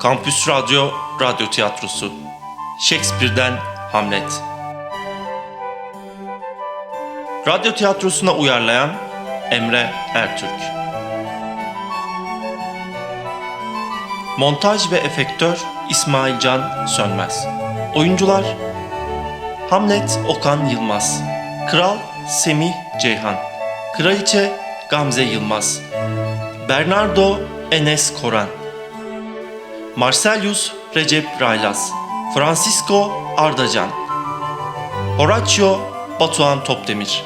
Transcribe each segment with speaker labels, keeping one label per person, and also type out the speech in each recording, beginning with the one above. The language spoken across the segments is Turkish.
Speaker 1: Kampüs Radyo Radyo Tiyatrosu. Shakespeare'den Hamlet. Radyo tiyatrosuna uyarlayan Emre Ertürk. Montaj ve efektör İsmail Can Sönmez. Oyuncular Hamlet Okan Yılmaz. Kral Semih Ceyhan. Kraliçe Gamze Yılmaz. Bernardo Enes Koran Marcelius Recep Raylaz Francisco Ardacan Horatio Batuhan Topdemir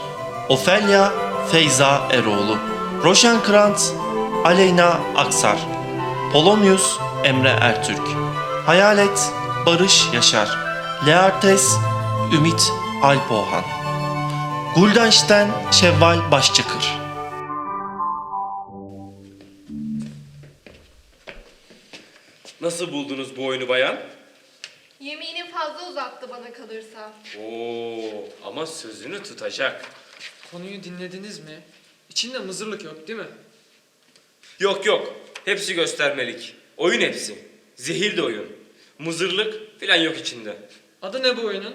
Speaker 1: Ofelia Feyza Eroğlu Roşenkrantz Aleyna Aksar Polonius Emre Ertürk Hayalet Barış Yaşar Leartes Ümit Alpoğan Guldenstein Şevval Başçakır
Speaker 2: Nasıl buldunuz bu oyunu bayan?
Speaker 3: Yemeğini fazla uzattı bana kalırsa.
Speaker 2: Oo, ama sözünü tutacak.
Speaker 4: Konuyu dinlediniz mi? İçinde mızırlık yok değil mi?
Speaker 2: Yok yok, hepsi göstermelik. Oyun hepsi. Zehir de oyun. Mızırlık filan yok içinde.
Speaker 4: Adı ne bu oyunun?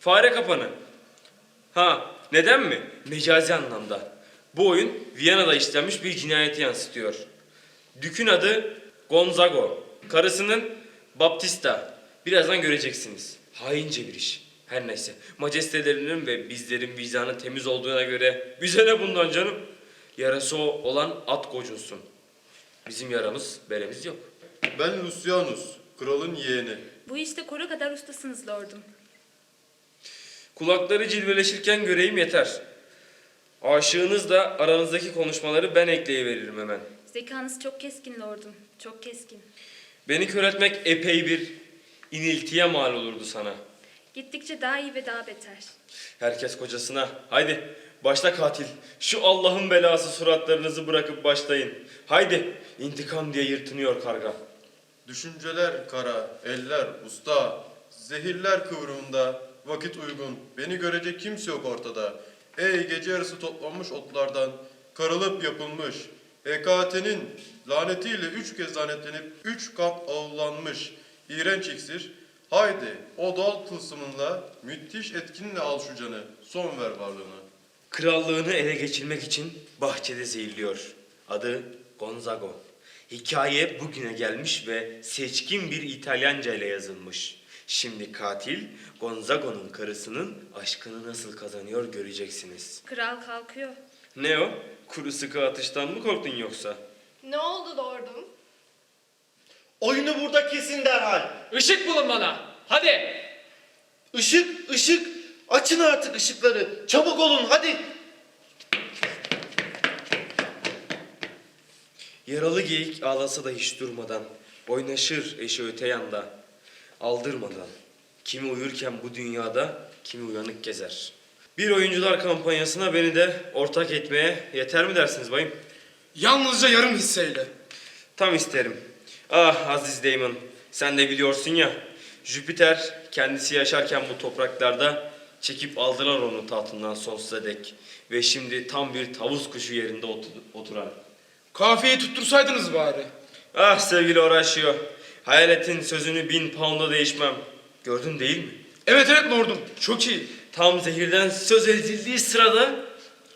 Speaker 2: Fare kapanı. Ha, neden mi? Mecazi anlamda. Bu oyun Viyana'da işlenmiş bir cinayeti yansıtıyor. Dük'ün adı Gonzago. Karısının Baptista. Birazdan göreceksiniz. Haince bir iş. Her neyse. Majestelerinin ve bizlerin vicdanı temiz olduğuna göre bize ne bundan canım? Yarası olan at gocunsun. Bizim yaramız, beremiz yok.
Speaker 5: Ben Lucianus, kralın yeğeni.
Speaker 6: Bu işte koru kadar ustasınız lordum.
Speaker 2: Kulakları cilveleşirken göreyim yeter. Aşığınız da aranızdaki konuşmaları ben ekleyiveririm hemen.
Speaker 6: Zekanız çok keskin lordum. Çok keskin.
Speaker 2: Beni kör etmek epey bir iniltiye mal olurdu sana.
Speaker 6: Gittikçe daha iyi ve daha beter.
Speaker 2: Herkes kocasına. Haydi başla katil. Şu Allah'ın belası suratlarınızı bırakıp başlayın. Haydi intikam diye yırtınıyor karga.
Speaker 5: Düşünceler kara, eller usta, zehirler kıvrımında, vakit uygun, beni görecek kimse yok ortada. Ey gece yarısı toplanmış otlardan, karılıp yapılmış, EKT'nin lanetiyle üç kez lanetlenip üç kat avlanmış iğrenç iksir, haydi o dal tılsımınla, müthiş etkinle al şu canı, son ver varlığına.
Speaker 2: Krallığını ele geçirmek için bahçede zehirliyor. Adı Gonzago. Hikaye bugüne gelmiş ve seçkin bir İtalyanca ile yazılmış. Şimdi katil Gonzago'nun karısının aşkını nasıl kazanıyor göreceksiniz.
Speaker 6: Kral kalkıyor.
Speaker 2: Ne o? Kuru sıkı atıştan mı korktun yoksa?
Speaker 3: Ne oldu lordum?
Speaker 7: Oyunu burada kesin derhal.
Speaker 4: Işık bulun bana. Hadi.
Speaker 7: Işık, ışık. Açın artık ışıkları. Çabuk olun hadi.
Speaker 2: Yaralı geyik ağlasa da hiç durmadan, oynaşır eşi öte yanda, aldırmadan. Kimi uyurken bu dünyada, kimi uyanık gezer. Bir oyuncular kampanyasına beni de ortak etmeye yeter mi dersiniz bayım?
Speaker 4: Yalnızca yarım hisseyle.
Speaker 2: Tam isterim. Ah Aziz Damon, sen de biliyorsun ya, Jüpiter kendisi yaşarken bu topraklarda çekip aldılar onu tahtından sonsuza dek. Ve şimdi tam bir tavus kuşu yerinde otu- oturan.
Speaker 8: Kafiyeyi tuttursaydınız bari.
Speaker 2: Ah sevgili Horatio, hayaletin sözünü bin pound'a değişmem. Gördün değil mi?
Speaker 8: Evet evet lordum. Çok iyi.
Speaker 2: Tam zehirden söz edildiği sırada...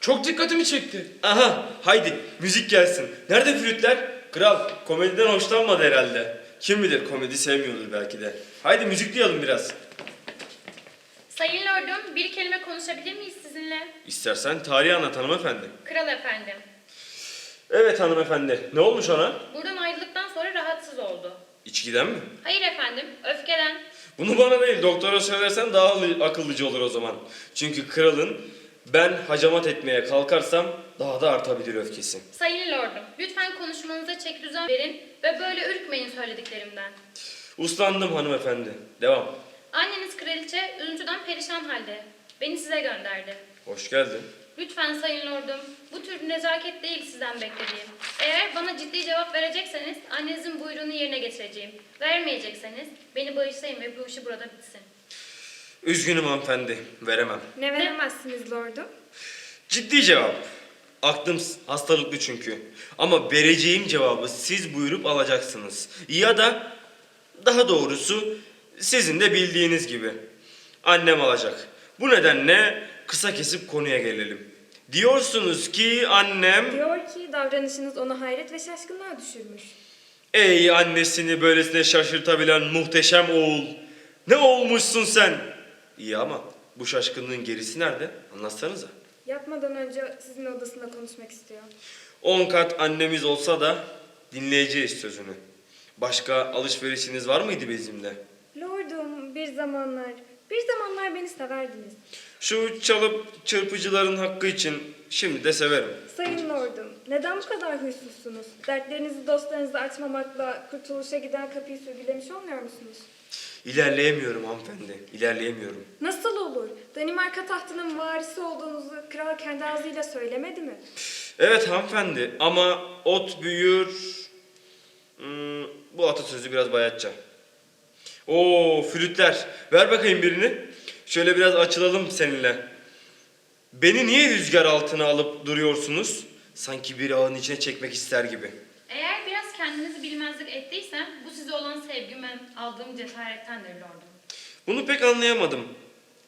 Speaker 8: Çok dikkatimi çekti.
Speaker 2: Aha haydi müzik gelsin. Nerede flütler? Kral komediden hoşlanmadı herhalde. Kim bilir komedi sevmiyordur belki de. Haydi müzikleyelim biraz.
Speaker 9: Sayın Lordum, bir kelime konuşabilir miyiz sizinle?
Speaker 2: İstersen tarihi anlat hanımefendi.
Speaker 9: Kral efendim.
Speaker 2: Evet hanımefendi. Ne olmuş ona?
Speaker 9: Buradan ayrıldıktan sonra rahatsız oldu.
Speaker 2: İçkiden mi?
Speaker 9: Hayır efendim, öfkeden.
Speaker 2: Bunu bana değil doktora söylersen daha akıllıcı olur o zaman. Çünkü kralın ben hacamat etmeye kalkarsam daha da artabilir öfkesi.
Speaker 9: Sayın Lordum, lütfen konuşmanıza çek düzen verin ve böyle ürkmeyin söylediklerimden.
Speaker 2: Uslandım hanımefendi. Devam.
Speaker 9: Anneniz kraliçe üzüntüden perişan halde. Beni size gönderdi.
Speaker 2: Hoş geldin.
Speaker 9: Lütfen Sayın Lordum, bu tür nezaket değil sizden beklediğim. Eğer bana ciddi cevap verecekseniz annenizin buyruğunu yerine getireceğim. Vermeyecekseniz beni bağışlayın ve bu işi burada bitsin.
Speaker 2: Üzgünüm hanımefendi. Veremem.
Speaker 6: Ne veremezsiniz lordum?
Speaker 2: Ciddi cevap. Aklım hastalıklı çünkü. Ama vereceğim cevabı siz buyurup alacaksınız. Ya da daha doğrusu sizin de bildiğiniz gibi. Annem alacak. Bu nedenle kısa kesip konuya gelelim. Diyorsunuz ki annem
Speaker 6: Diyor ki davranışınız onu hayret ve şaşkınlığa düşürmüş.
Speaker 2: ey annesini böylesine şaşırtabilen muhteşem oğul. Ne olmuşsun sen? İyi ama bu şaşkınlığın gerisi nerede? Anlatsanıza.
Speaker 6: Yatmadan önce sizin odasında konuşmak istiyor.
Speaker 2: On kat annemiz olsa da dinleyeceğiz sözünü. Başka alışverişiniz var mıydı bizimle?
Speaker 6: Lordum bir zamanlar, bir zamanlar beni severdiniz.
Speaker 2: Şu çalıp çırpıcıların hakkı için şimdi de severim.
Speaker 6: Sayın Lordum, neden bu kadar huysuzsunuz? Dertlerinizi dostlarınıza açmamakla kurtuluşa giden kapıyı sürgülemiş olmuyor musunuz?
Speaker 2: İlerleyemiyorum hanımefendi, ilerleyemiyorum.
Speaker 6: Nasıl olur? Danimarka tahtının varisi olduğunuzu kral kendi ağzıyla söylemedi mi?
Speaker 2: Evet hanımefendi ama ot büyür... Hmm, bu atasözü biraz bayatça. Oo flütler, ver bakayım birini. Şöyle biraz açılalım seninle. Beni niye rüzgar altına alıp duruyorsunuz? Sanki bir ağın içine çekmek ister gibi.
Speaker 9: Eğer biraz kendinizi bilmezlik ettiysem bu size olan sevgime aldığım cesarettendir lordum.
Speaker 2: Bunu pek anlayamadım.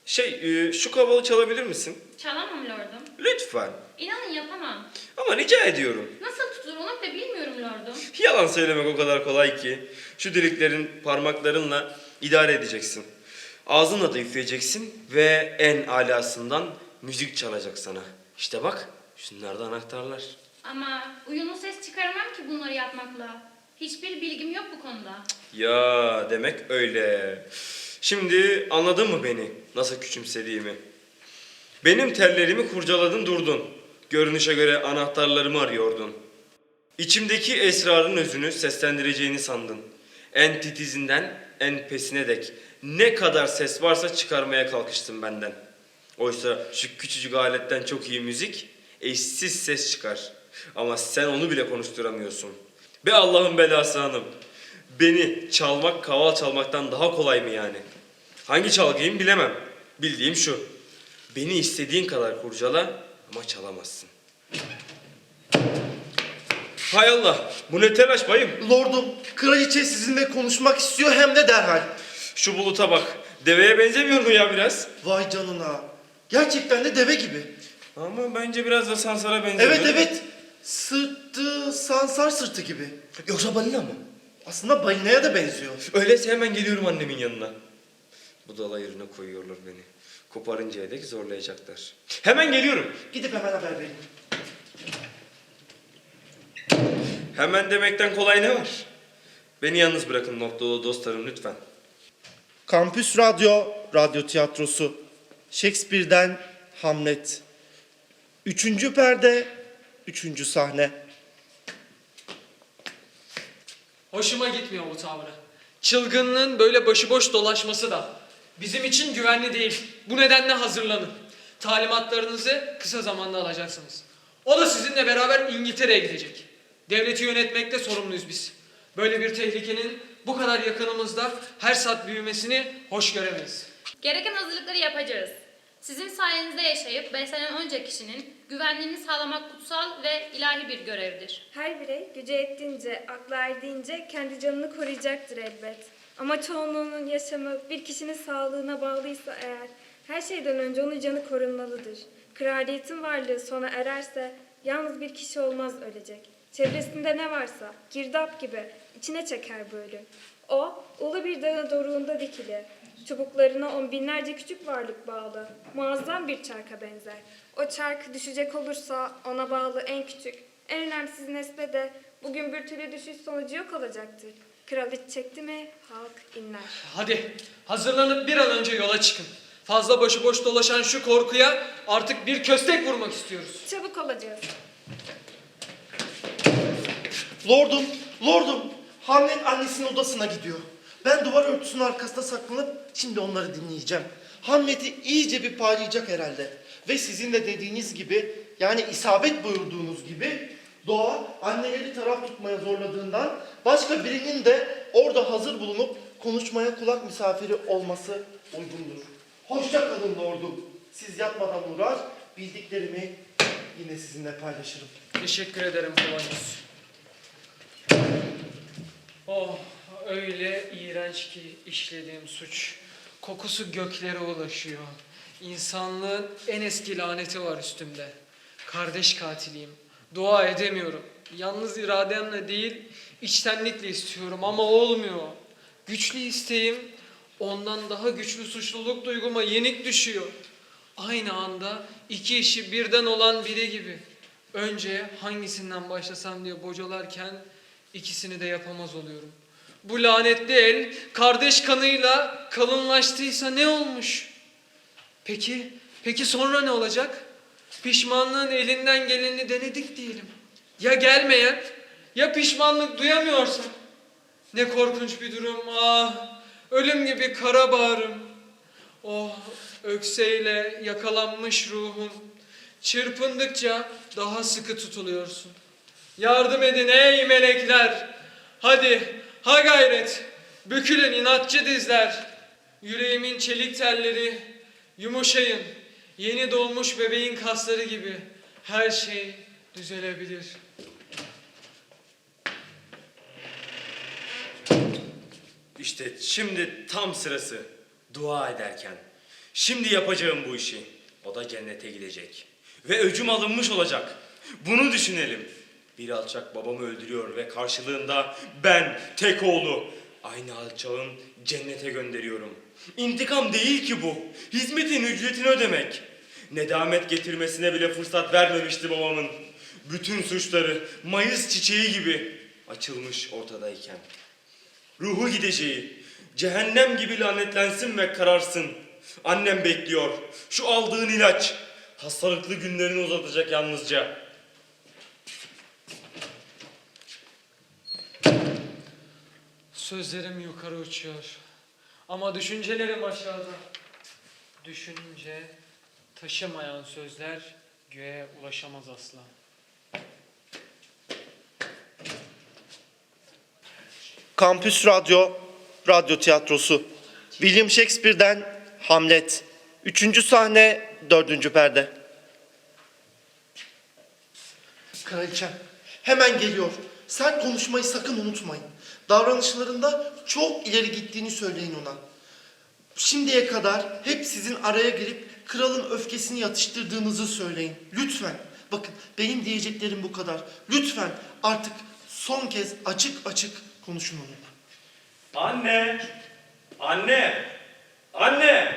Speaker 2: Şey, e, şu kabalı çalabilir misin?
Speaker 9: Çalamam lordum.
Speaker 2: Lütfen.
Speaker 9: İnanın yapamam.
Speaker 2: Ama rica ediyorum.
Speaker 9: Nasıl tutulur onu da bilmiyorum lordum.
Speaker 2: Yalan söylemek o kadar kolay ki. Şu deliklerin parmaklarınla idare edeceksin. Ağzınla da üfleyeceksin ve en alasından müzik çalacak sana. İşte bak, şunlarda anahtarlar.
Speaker 9: Ama uyumlu ses çıkaramam ki bunları yapmakla. Hiçbir bilgim yok bu konuda.
Speaker 2: Ya demek öyle. Şimdi anladın mı beni? Nasıl küçümsediğimi? Benim tellerimi kurcaladın durdun. Görünüşe göre anahtarlarımı arıyordun. İçimdeki esrarın özünü seslendireceğini sandın. En titizinden en pesine dek ne kadar ses varsa çıkarmaya kalkıştın benden. Oysa şu küçücük aletten çok iyi müzik eşsiz ses çıkar. Ama sen onu bile konuşturamıyorsun. Be Allah'ın belası hanım. Beni çalmak kaval çalmaktan daha kolay mı yani? Hangi çalgıyım bilemem. Bildiğim şu. Beni istediğin kadar kurcala ama çalamazsın. Hay Allah, bu ne telaş bayım?
Speaker 7: Lordum, kraliçe sizinle konuşmak istiyor hem de derhal.
Speaker 2: Şu buluta bak, deveye benzemiyor mu ya biraz?
Speaker 7: Vay canına. Gerçekten de deve gibi.
Speaker 2: Ama bence biraz da sansara benziyor.
Speaker 7: Evet evet. Sırtı sansar sırtı gibi.
Speaker 2: Yoksa balina mı?
Speaker 7: Aslında balinaya da benziyor.
Speaker 2: Öyleyse hemen geliyorum annemin yanına. Budala yerine koyuyorlar beni. Koparıncaya dek zorlayacaklar. Hemen geliyorum.
Speaker 7: Gidip hemen haber verin.
Speaker 2: Hemen demekten kolay ne var? Beni yalnız bırakın noktalı dostlarım lütfen.
Speaker 7: Kampüs Radyo, Radyo Tiyatrosu. Shakespeare'den Hamlet. Üçüncü perde, üçüncü sahne.
Speaker 4: Hoşuma gitmiyor bu tavrı. Çılgınlığın böyle başıboş dolaşması da bizim için güvenli değil. Bu nedenle hazırlanın. Talimatlarınızı kısa zamanda alacaksınız. O da sizinle beraber İngiltere'ye gidecek. Devleti yönetmekte sorumluyuz biz. Böyle bir tehlikenin bu kadar yakınımızda her saat büyümesini hoş göremeyiz.
Speaker 9: Gereken hazırlıkları yapacağız. Sizin sayenizde yaşayıp beslenen onca kişinin güvenliğini sağlamak kutsal ve ilahi bir görevdir.
Speaker 6: Her birey gücü ettiğince, aklı erdiğince kendi canını koruyacaktır elbet. Ama çoğunluğunun yaşamı bir kişinin sağlığına bağlıysa eğer, her şeyden önce onun canı korunmalıdır. Kraliyetin varlığı sona ererse yalnız bir kişi olmaz ölecek. Çevresinde ne varsa girdap gibi içine çeker böyle. O ulu bir dağın doruğunda dikili. Çubuklarına on binlerce küçük varlık bağlı. Muazzam bir çarka benzer. O çark düşecek olursa ona bağlı en küçük, en önemsiz nesne de bugün bir türlü düşüş sonucu yok olacaktır. Kral iç çekti mi halk inler.
Speaker 4: Hadi hazırlanıp bir an önce yola çıkın. Fazla başıboş dolaşan şu korkuya artık bir köstek vurmak istiyoruz.
Speaker 6: Çabuk olacağız.
Speaker 7: Lordum, lordum. Hamlet annesinin odasına gidiyor. Ben duvar örtüsünün arkasında saklanıp şimdi onları dinleyeceğim. Hamlet'i iyice bir parlayacak herhalde. Ve sizin de dediğiniz gibi yani isabet buyurduğunuz gibi doğa anneleri taraf tutmaya zorladığından başka birinin de orada hazır bulunup konuşmaya kulak misafiri olması uygundur. Hoşça kalın lordum. Siz yatmadan uğrar, bildiklerimi yine sizinle paylaşırım.
Speaker 4: Teşekkür ederim Polonius. Oh, öyle iğrenç ki işlediğim suç. Kokusu göklere ulaşıyor. İnsanlığın en eski laneti var üstümde. Kardeş katiliyim. Dua edemiyorum. Yalnız irademle değil, içtenlikle istiyorum ama olmuyor. Güçlü isteğim ondan daha güçlü suçluluk duyguma yenik düşüyor. Aynı anda iki işi birden olan biri gibi. Önce hangisinden başlasam diye bocalarken ikisini de yapamaz oluyorum. Bu lanetli el kardeş kanıyla kalınlaştıysa ne olmuş? Peki, peki sonra ne olacak? Pişmanlığın elinden geleni denedik diyelim. Ya gelmeyen, ya pişmanlık duyamıyorsa? Ne korkunç bir durum ah, ölüm gibi kara bağrım. Oh, ökseyle yakalanmış ruhum. Çırpındıkça daha sıkı tutuluyorsun. Yardım edin ey melekler. Hadi, ha gayret. Bükülün inatçı dizler. Yüreğimin çelik telleri yumuşayın. Yeni doğmuş bebeğin kasları gibi her şey düzelebilir.
Speaker 2: İşte şimdi tam sırası. Dua ederken. Şimdi yapacağım bu işi. O da cennete gidecek. Ve öcüm alınmış olacak. Bunu düşünelim. Bir alçak babamı öldürüyor ve karşılığında ben tek oğlu aynı alçağın cennete gönderiyorum. İntikam değil ki bu. Hizmetin ücretini ödemek. Nedamet getirmesine bile fırsat vermemişti babamın. Bütün suçları mayıs çiçeği gibi açılmış ortadayken. Ruhu gideceği, cehennem gibi lanetlensin ve kararsın. Annem bekliyor. Şu aldığın ilaç, hastalıklı günlerini uzatacak yalnızca.
Speaker 4: Sözlerim yukarı uçuyor. Ama düşüncelerim aşağıda. Düşününce taşımayan sözler göğe ulaşamaz asla.
Speaker 7: Kampüs Radyo, radyo tiyatrosu. William Shakespeare'den Hamlet. Üçüncü sahne, dördüncü perde. Kraliçem, hemen geliyor. Sert konuşmayı sakın unutmayın. Davranışlarında çok ileri gittiğini söyleyin ona. Şimdiye kadar hep sizin araya girip kralın öfkesini yatıştırdığınızı söyleyin. Lütfen. Bakın benim diyeceklerim bu kadar. Lütfen artık son kez açık açık konuşun onunla.
Speaker 2: Anne! Anne! Anne!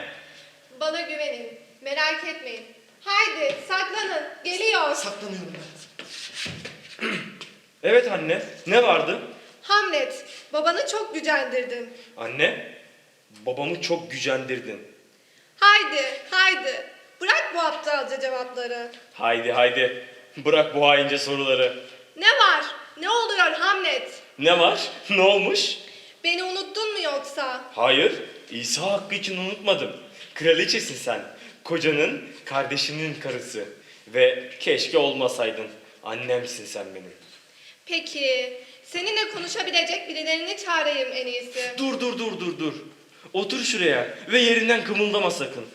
Speaker 3: Bana güvenin. Merak etmeyin. Haydi saklanın. Geliyor.
Speaker 7: Saklanıyorum ben.
Speaker 2: Evet anne, ne vardı?
Speaker 3: Hamlet, babanı çok gücendirdin.
Speaker 2: Anne, babamı çok gücendirdin.
Speaker 3: Haydi, haydi. Bırak bu aptalca cevapları.
Speaker 2: Haydi haydi, bırak bu haince soruları.
Speaker 3: Ne var? Ne oluyor Hamlet?
Speaker 2: Ne var? Ne olmuş?
Speaker 3: Beni unuttun mu yoksa?
Speaker 2: Hayır, İsa hakkı için unutmadım. Kraliçesin sen. Kocanın, kardeşinin karısı. Ve keşke olmasaydın. Annemsin sen benim.
Speaker 3: Peki, seninle konuşabilecek birilerini çağırayım en iyisi.
Speaker 2: Dur dur dur dur dur. Otur şuraya ve yerinden kımıldama sakın.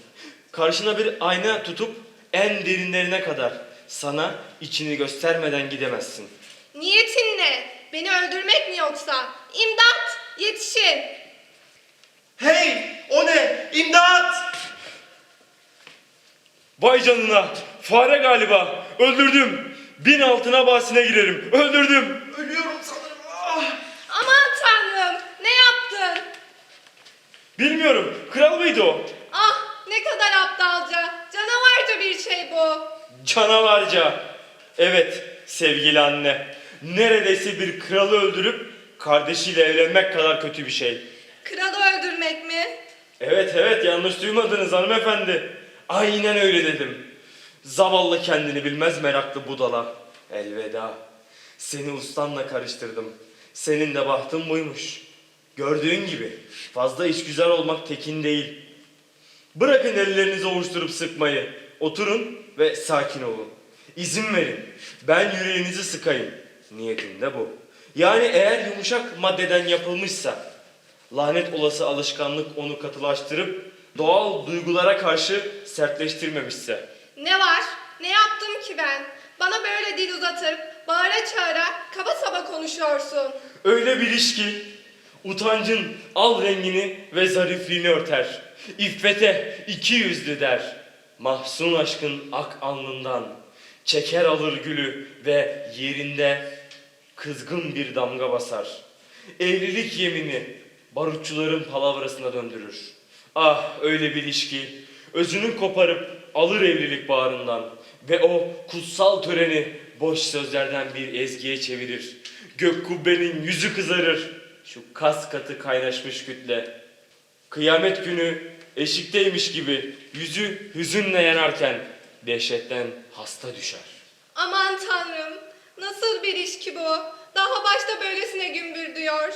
Speaker 2: Karşına bir ayna tutup en derinlerine kadar sana içini göstermeden gidemezsin.
Speaker 3: Niyetin ne? Beni öldürmek mi yoksa? İmdat! Yetişin!
Speaker 7: Hey! O ne? İmdat!
Speaker 2: Vay canına! Fare galiba! Öldürdüm! Bin altına bahsine girerim. Öldürdüm!
Speaker 7: Ölüyorum sanırım. Ah!
Speaker 3: Aman tanrım! Ne yaptın?
Speaker 2: Bilmiyorum. Kral mıydı o?
Speaker 3: Ah ne kadar aptalca, canavarca bir şey bu.
Speaker 2: Canavarca. Evet sevgili anne. Neredeyse bir kralı öldürüp kardeşiyle evlenmek kadar kötü bir şey.
Speaker 3: Kralı öldürmek mi?
Speaker 2: Evet evet yanlış duymadınız hanımefendi. Aynen öyle dedim. Zavallı kendini bilmez meraklı budala. Elveda. Seni ustanla karıştırdım. Senin de bahtın buymuş. Gördüğün gibi fazla içgüzar olmak tekin değil. Bırakın ellerinizi ovuşturup sıkmayı. Oturun ve sakin olun. İzin verin. Ben yüreğinizi sıkayım. Niyetim de bu. Yani eğer yumuşak maddeden yapılmışsa lanet olası alışkanlık onu katılaştırıp doğal duygulara karşı sertleştirmemişse.
Speaker 3: Ne var? Ne yaptım ki ben? Bana böyle dil uzatıp bağıra çağıra kaba saba konuşuyorsun.
Speaker 2: Öyle bir iş ki Utancın al rengini ve zarifliğini örter. İffete iki yüzlü der. Mahzun aşkın ak alnından. Çeker alır gülü ve yerinde kızgın bir damga basar. Evlilik yemini barutçuların palavrasına döndürür. Ah öyle bir ilişki özünü koparıp alır evlilik bağrından ve o kutsal töreni boş sözlerden bir ezgiye çevirir. Gök kubbenin yüzü kızarır şu kas katı kaynaşmış kütle. Kıyamet günü eşikteymiş gibi yüzü hüzünle yanarken dehşetten hasta düşer.
Speaker 3: Aman tanrım. Nasıl bir iş ki bu? Daha başta böylesine gümbür diyor.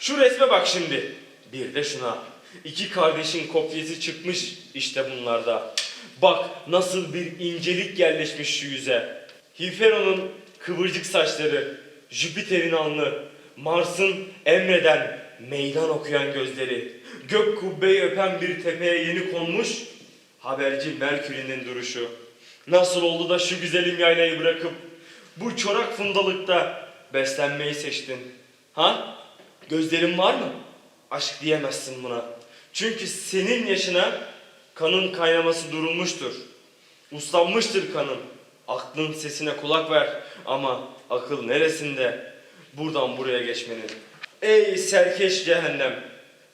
Speaker 2: Şu resme bak şimdi. Bir de şuna. İki kardeşin kopyası çıkmış işte bunlarda. Bak nasıl bir incelik yerleşmiş şu yüze. Hifero'nun kıvırcık saçları, Jüpiter'in alnı, Mars'ın emreden, meydan okuyan gözleri, gök kubbeyi öpen bir tepeye yeni konmuş, haberci Merkür'ün duruşu. Nasıl oldu da şu güzelim yaylayı bırakıp bu çorak fundalıkta beslenmeyi seçtin? Ha? Gözlerin var mı? Aşk diyemezsin buna. Çünkü senin yaşına kanın kaynaması durulmuştur. Uslanmıştır kanın. Aklın sesine kulak ver ama akıl neresinde? Buradan buraya geçmenin. Ey serkeş cehennem!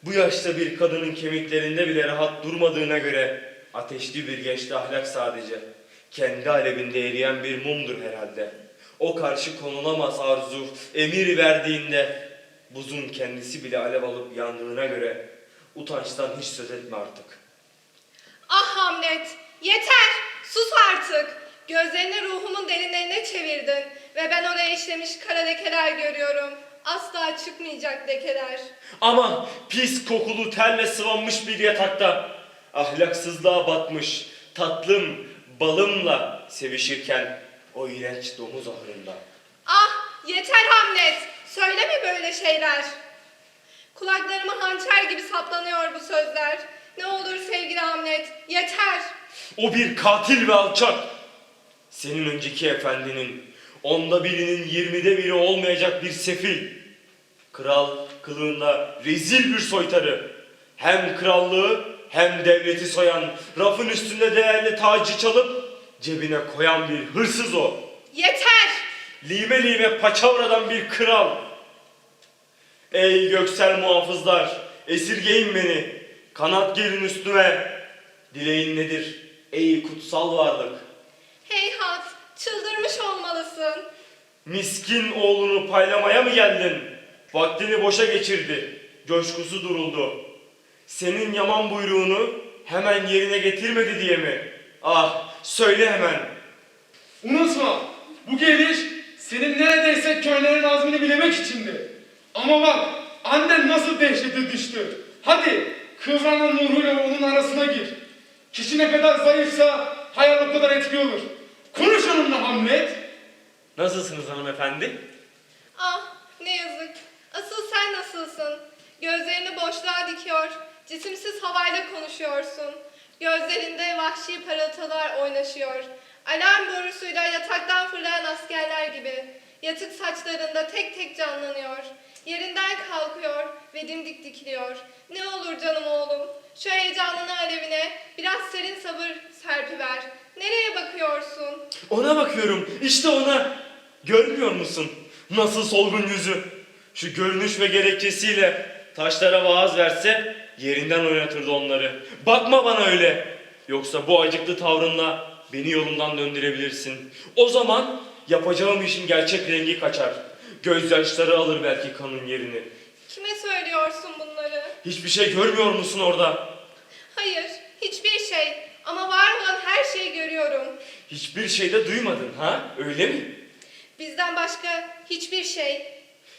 Speaker 2: Bu yaşta bir kadının kemiklerinde bile rahat durmadığına göre ateşli bir gençte ahlak sadece. Kendi alevinde eriyen bir mumdur herhalde. O karşı konulamaz arzu emir verdiğinde buzun kendisi bile alev alıp yandığına göre utançtan hiç söz etme artık.
Speaker 3: Ah Hamlet, yeter! Sus artık! Gözlerini ruhumun derinlerine çevirdin ve ben oraya işlemiş kara lekeler görüyorum. Asla çıkmayacak lekeler.
Speaker 2: Ama pis kokulu terle sıvanmış bir yatakta ahlaksızlığa batmış tatlım balımla sevişirken o iğrenç domuz ahırında.
Speaker 3: Ah, yeter Hamlet! Söyleme böyle şeyler. Kulaklarıma hançer gibi saplanıyor bu sözler. Ne olur sevgili Hamlet, yeter!
Speaker 2: O bir katil ve alçak. Senin önceki efendinin onda birinin yirmide biri olmayacak bir sefil. Kral kılığında rezil bir soytarı. Hem krallığı hem devleti soyan, rafın üstünde değerli tacı çalıp cebine koyan bir hırsız o.
Speaker 3: Yeter!
Speaker 2: Lime lime paçavradan bir kral. Ey göksel muhafızlar, esirgeyin beni. Kanat gelin üstüme. Dileğin nedir? Ey kutsal varlık.
Speaker 3: Heyhat, çıldırmış olmalısın.
Speaker 2: Miskin oğlunu paylamaya mı geldin? Vaktini boşa geçirdi. Coşkusu duruldu. Senin yaman buyruğunu hemen yerine getirmedi diye mi? Ah, söyle hemen.
Speaker 8: Unutma, bu geliş senin neredeyse köylerin azmini bilemek içindi. Ama bak, annen nasıl dehşete düştü. Hadi, kıvranan nuruyla onun arasına gir. Kişi ne kadar zayıfsa hayal o kadar etkili olur. Konuş onunla Hamlet.
Speaker 2: Nasılsınız hanımefendi?
Speaker 3: Ah, ne yazık. Asıl sen nasılsın? Gözlerini boşluğa dikiyor, cisimsiz havayla konuşuyorsun. Gözlerinde vahşi parıltılar oynaşıyor. Alarm borusuyla yataktan fırlayan askerler gibi. Yatık saçlarında tek tek canlanıyor. Yerinden kalkıyor ve dimdik dikiliyor. Ne olur canım oğlum, şu heyecanını alevine biraz serin sabır serpiver. Nereye bakıyorsun?
Speaker 2: Ona bakıyorum. İşte ona. Görmüyor musun? Nasıl solgun yüzü. Şu görünüş ve gerekçesiyle taşlara vaaz verse yerinden oynatırdı onları. Bakma bana öyle. Yoksa bu acıklı tavrınla beni yolumdan döndürebilirsin. O zaman yapacağım işin gerçek rengi kaçar. Gözyaşları alır belki kanın yerini.
Speaker 3: Kime söylüyorsun bunları?
Speaker 2: Hiçbir şey görmüyor musun orada?
Speaker 3: Hayır, hiçbir şey. Ama var olan her şeyi görüyorum.
Speaker 2: Hiçbir şey de duymadın ha? Öyle mi?
Speaker 3: Bizden başka hiçbir şey.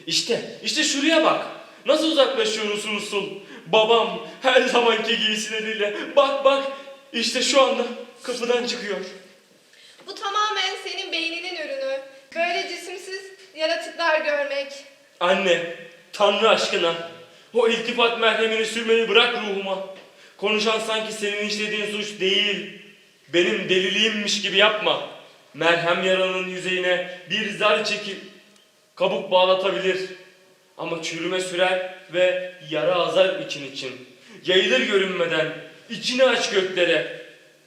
Speaker 2: İşte, işte şuraya bak. Nasıl uzaklaşıyor usul usul. Babam her zamanki giysileriyle. Bak bak, işte şu anda kapıdan çıkıyor.
Speaker 3: Bu tamamen senin beyninin ürünü. Böyle cisimsiz yaratıklar görmek.
Speaker 2: Anne, Tanrı aşkına o iltifat merhemini sürmeyi bırak ruhuma. Konuşan sanki senin işlediğin suç değil, benim deliliğimmiş gibi yapma. Merhem yaranın yüzeyine bir zar çekip kabuk bağlatabilir. Ama çürüme sürer ve yara azar için için. Yayılır görünmeden, içini aç göklere.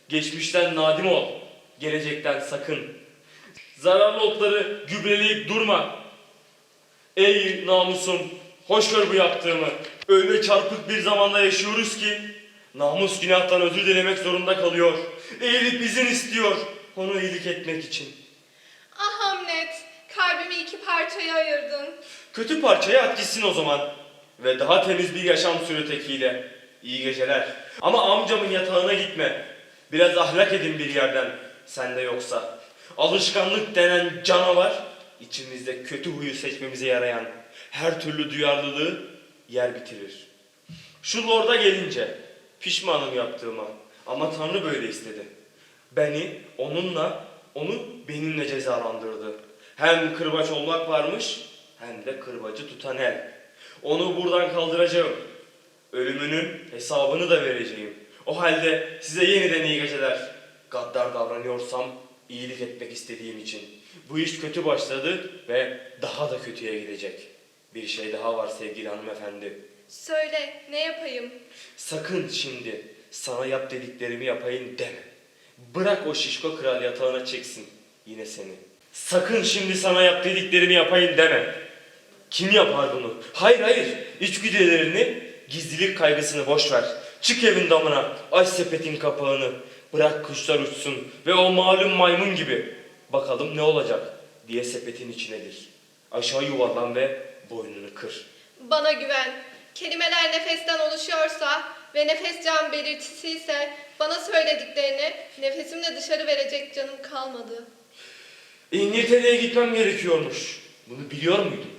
Speaker 2: Geçmişten nadim ol, gelecekten sakın. Zararlı otları gübreleyip durma. Ey namusum, hoş gör bu yaptığımı. Öyle çarpık bir zamanda yaşıyoruz ki namus günahtan özür dilemek zorunda kalıyor. Eğilip izin istiyor onu iyilik etmek için.
Speaker 3: Ah Hamlet, kalbimi iki parçaya ayırdın.
Speaker 2: Kötü parçaya at gitsin o zaman. Ve daha temiz bir yaşam sür ötekiyle. İyi geceler. Ama amcamın yatağına gitme. Biraz ahlak edin bir yerden. Sende yoksa. Alışkanlık denen canavar içimizde kötü huyu seçmemize yarayan her türlü duyarlılığı yer bitirir. Şu lorda gelince pişmanım yaptığıma ama Tanrı böyle istedi. Beni onunla, onu benimle cezalandırdı. Hem kırbaç olmak varmış hem de kırbacı tutan el. Onu buradan kaldıracağım. Ölümünün hesabını da vereceğim. O halde size yeniden iyi geceler. Gaddar davranıyorsam iyilik etmek istediğim için. Bu iş kötü başladı ve daha da kötüye gidecek. Bir şey daha var sevgili hanımefendi.
Speaker 3: Söyle, ne yapayım?
Speaker 2: Sakın şimdi sana yap dediklerimi yapayım deme. Bırak o şişko kral yatağına çeksin yine seni. Sakın şimdi sana yap dediklerimi yapayım deme. Kim yapar bunu? Hayır hayır. İçgüdülerini, gizlilik kaygısını boş ver. Çık evin damına, aç sepetin kapağını. Bırak kuşlar uçsun ve o malum maymun gibi. Bakalım ne olacak diye sepetin içinedir. Aşağı yuvarlan ve boynunu kır.
Speaker 3: Bana güven. Kelimeler nefesten oluşuyorsa ve nefes can belirtisi ise bana söylediklerini nefesimle dışarı verecek canım kalmadı.
Speaker 2: İngiltere'ye gitmem gerekiyormuş. Bunu biliyor muydun?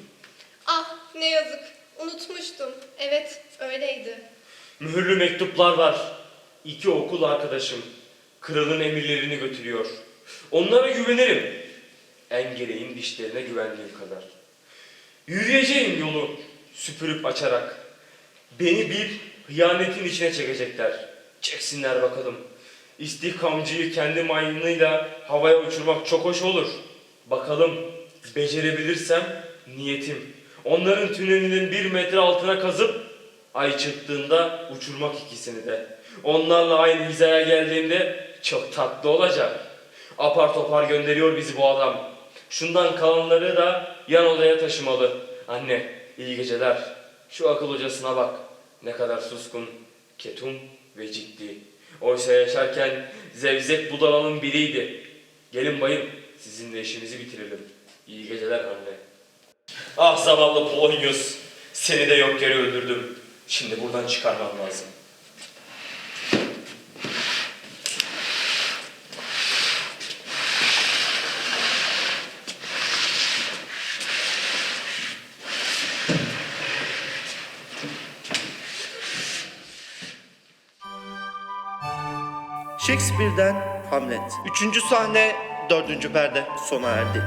Speaker 3: Ah ne yazık. Unutmuştum. Evet öyleydi.
Speaker 2: Mühürlü mektuplar var. İki okul arkadaşım. Kralın emirlerini götürüyor. Onlara güvenirim. En gereğin dişlerine güvendiğim kadar. Yürüyeceğim yolu süpürüp açarak. Beni bir hıyanetin içine çekecekler. Çeksinler bakalım. İstihkamcıyı kendi maymunuyla havaya uçurmak çok hoş olur. Bakalım becerebilirsem niyetim. Onların tünelinin bir metre altına kazıp ay çıktığında uçurmak ikisini de. Onlarla aynı hizaya geldiğimde çok tatlı olacak. Apar topar gönderiyor bizi bu adam. Şundan kalanları da yan odaya taşımalı. Anne iyi geceler. Şu akıl hocasına bak. Ne kadar suskun, ketum ve ciddi. Oysa yaşarken zevzek budalanın biriydi. Gelin bayım sizinle işimizi bitirelim. İyi geceler anne. Ah zavallı Polonius. Seni de yok yere öldürdüm. Şimdi buradan çıkarmam lazım.
Speaker 7: Shakespeare'den Hamlet. Üçüncü sahne, dördüncü perde sona erdi.